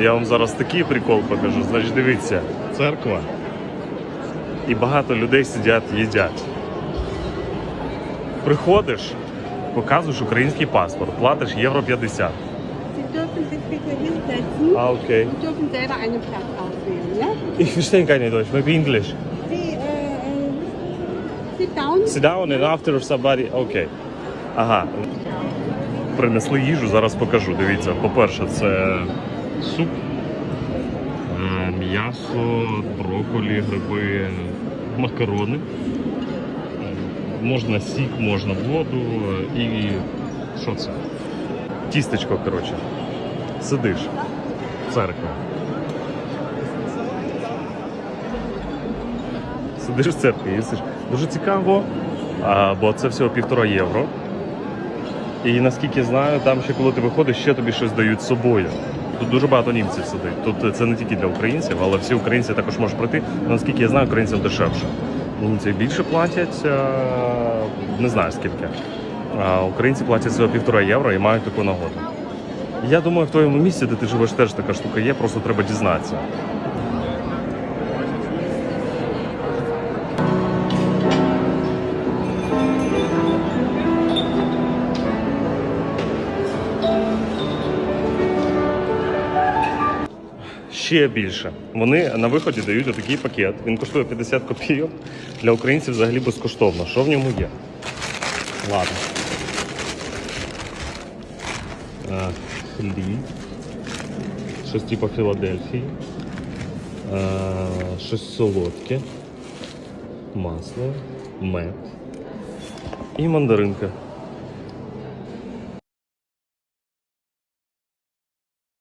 Я вам зараз такий прикол покажу. Значить, дивіться, церква. І багато людей сидять, їдять. Приходиш, показуєш український паспорт, платиш євро 50. Sie dürfen sich bitte А, окей. und dürfen selber einen Platz auswählen. Ja? Ich verstehe keine Deutsch, maybe English. Sie äh, äh, sit down. Sit down and after somebody... Окей. Ага. Принесли їжу, зараз покажу. Дивіться, по-перше, це суп, м'ясо, брокколі, гриби, макарони. Можна сік, можна воду і що це? Тістечко, коротше. Сидиш. Церква. Сидиш в церкві, їсиш. Дуже цікаво, бо це всього півтора євро. І наскільки знаю, там ще коли ти виходиш, ще тобі щось дають з собою. Тут дуже багато німців сидить. Тут це не тільки для українців, але всі українці також можуть прийти. Наскільки я знаю, українцям дешевше. Німці більше платять, не знаю скільки. А українці платять всього півтора євро і мають таку нагоду. Я думаю, в твоєму місці, де ти живеш, теж така штука є, просто треба дізнатися. Ще більше. Вони на виході дають отакий пакет. Він коштує 50 копійок. Для українців взагалі безкоштовно. Що в ньому є? Ладно. Хліб. Щось типу Філадельфії. Щось солодке. Масло, мед. І мандаринка.